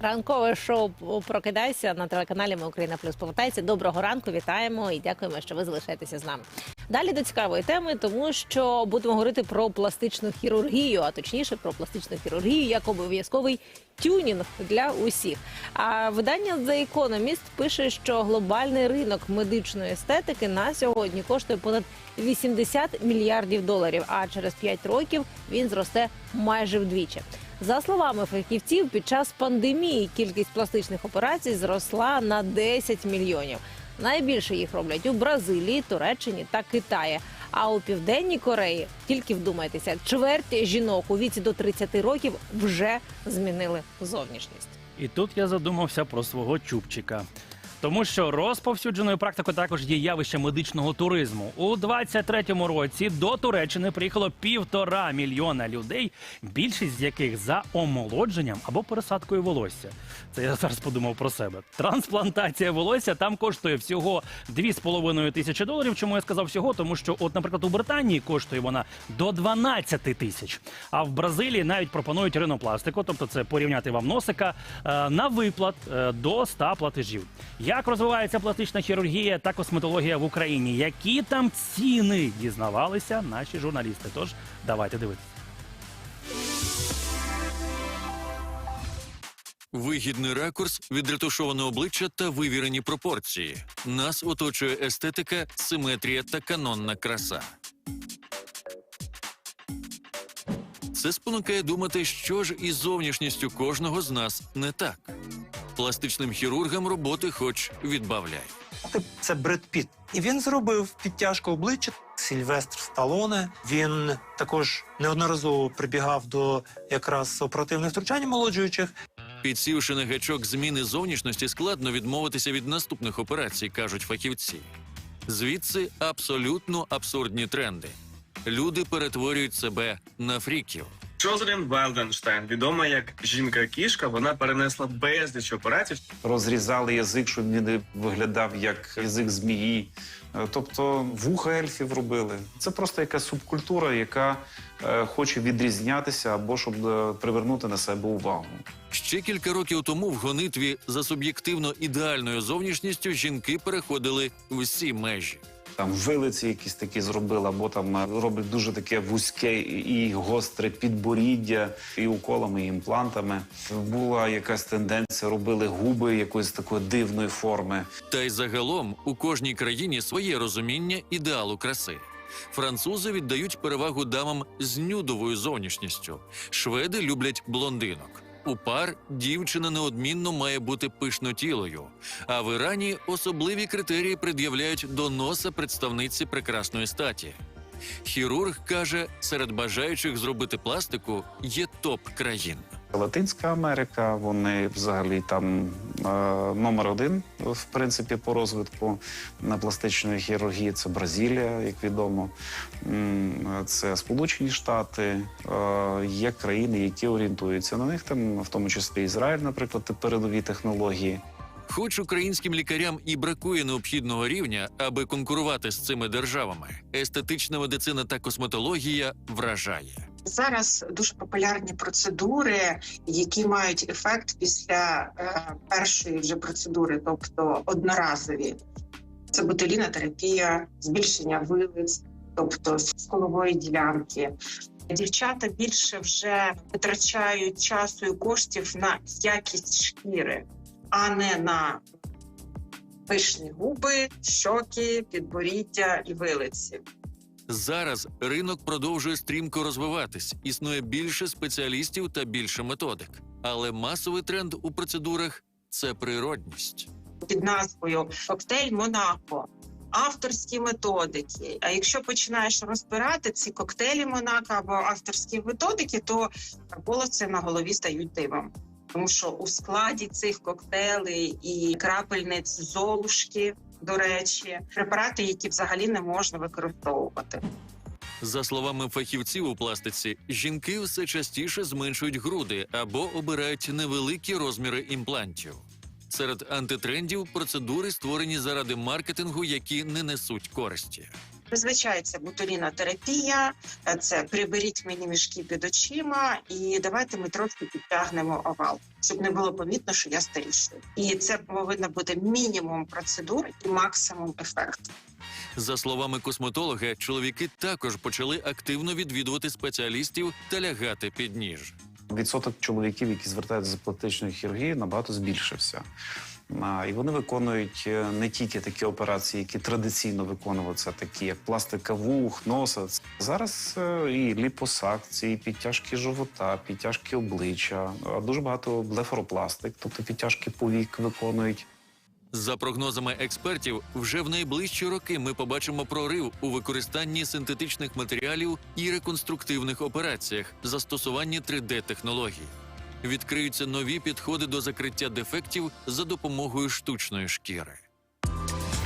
Ранкове шоу прокидайся на телеканалі Ми Україна Плюс повертається. Доброго ранку, вітаємо і дякуємо, що ви залишаєтеся з нами. Далі до цікавої теми, тому що будемо говорити про пластичну хірургію, а точніше про пластичну хірургію як обов'язковий тюнінг для усіх. А видання The Economist пише, що глобальний ринок медичної естетики на сьогодні коштує понад 80 мільярдів доларів. А через 5 років він зросте майже вдвічі. За словами фахівців, під час пандемії кількість пластичних операцій зросла на 10 мільйонів. Найбільше їх роблять у Бразилії, Туреччині та Китаї. А у південній Кореї тільки вдумайтеся, чверть жінок у віці до 30 років вже змінили зовнішність. І тут я задумався про свого чубчика. Тому що розповсюдженою практикою також є явище медичного туризму. У 23-му році до Туреччини приїхало півтора мільйона людей, більшість з яких за омолодженням або пересадкою волосся. Це я зараз подумав про себе. Трансплантація волосся там коштує всього 2,5 тисячі доларів. Чому я сказав всього? Тому що, от, наприклад, у Британії коштує вона до 12 тисяч. А в Бразилії навіть пропонують ринопластику, тобто це порівняти вам носика е, на виплат е, до 100 платежів. Як розвивається пластична хірургія та косметологія в Україні? Які там ціни дізнавалися наші журналісти? Тож давайте дивитися. Вигідний ракурс, відретушоване обличчя та вивірені пропорції. Нас оточує естетика, симетрія та канонна краса. Це спонукає думати, що ж із зовнішністю кожного з нас не так. Пластичним хірургам роботи хоч відбавляй. Це Бред Піт. І він зробив підтяжку обличчя. Сільвестр Сталоне. Він також неодноразово прибігав до якраз оперативних втручань молоджуючих. Підсівши на гачок зміни зовнішності, складно відмовитися від наступних операцій, кажуть фахівці. Звідси абсолютно абсурдні тренди. Люди перетворюють себе на фріків. Джозелін Вайлденштайн, відома як жінка-кішка, вона перенесла безліч операцій. розрізали язик, щоб він не виглядав як язик змії. Е, Тобто вуха ельфів робили. Це просто якась субкультура, яка е, хоче відрізнятися або щоб е, привернути на себе увагу. Ще кілька років тому в гонитві за суб'єктивно ідеальною зовнішністю жінки переходили всі межі. Там вилиці якісь такі зробили, або там е, роблять дуже таке вузьке і гостре підборіддя, і уколами, і імплантами. Була якась тенденція, робили губи якоїсь такої дивної форми. Та й загалом у кожній країні своє розуміння ідеалу краси. Французи віддають перевагу дамам з нюдовою зовнішністю. Шведи люблять блондинок. У пар дівчина неодмінно має бути пишнотілою. А в Ірані особливі критерії пред'являють до носа представниці прекрасної статі. Хірург каже, серед бажаючих зробити пластику є топ країн. Латинська Америка, вони взагалі там е, номер один, в принципі, по розвитку на пластичної хірургії. Це Бразилія, як відомо. Це Сполучені Штати. Е, є країни, які орієнтуються на них, там, в тому числі Ізраїль, наприклад, передові технології. Хоч українським лікарям і бракує необхідного рівня, аби конкурувати з цими державами, естетична медицина та косметологія вражає. Зараз дуже популярні процедури, які мають ефект після е, першої вже процедури, тобто одноразові. Це ботулінотерапія, збільшення вилиць, тобто з колової ділянки. Дівчата більше вже витрачають часу і коштів на якість шкіри, а не на пишні губи, щоки, підборіддя і вилиці. Зараз ринок продовжує стрімко розвиватись. Існує більше спеціалістів та більше методик. Але масовий тренд у процедурах це природність. під назвою Коктейль Монако. Авторські методики. А якщо починаєш розбирати ці коктейлі Монако або авторські методики, то волоси на голові стають дивом. Тому що у складі цих коктейлей і крапельниць золушки, до речі, препарати, які взагалі не можна використовувати. За словами фахівців у пластиці, жінки все частіше зменшують груди або обирають невеликі розміри імплантів. Серед антитрендів процедури створені заради маркетингу, які не несуть користі. Зазвичай це ботулінотерапія, е, це приберіть мені мішки під очима, і давайте ми трошки підтягнемо овал, щоб не було помітно, що я старішую. І це повинно бути мінімум процедур і максимум ефекту. За словами косметолога, чоловіки також почали активно відвідувати спеціалістів та лягати під ніж. Відсоток чоловіків, які звертаються за пластичною хірургією, набагато збільшився. І вони виконують е, не тільки такі операції, які традиційно виконувалися, такі як пластика вух, носа. Зараз е, і ліпосакції, підтяжки живота, підтяжки обличчя, а дуже багато блефаропластик, тобто підтяжки повік виконують. За прогнозами експертів, вже в найближчі роки ми побачимо прорив у використанні синтетичних матеріалів і реконструктивних операціях, застосуванні 3D-технологій. Відкриються нові підходи до закриття дефектів за допомогою штучної шкіри.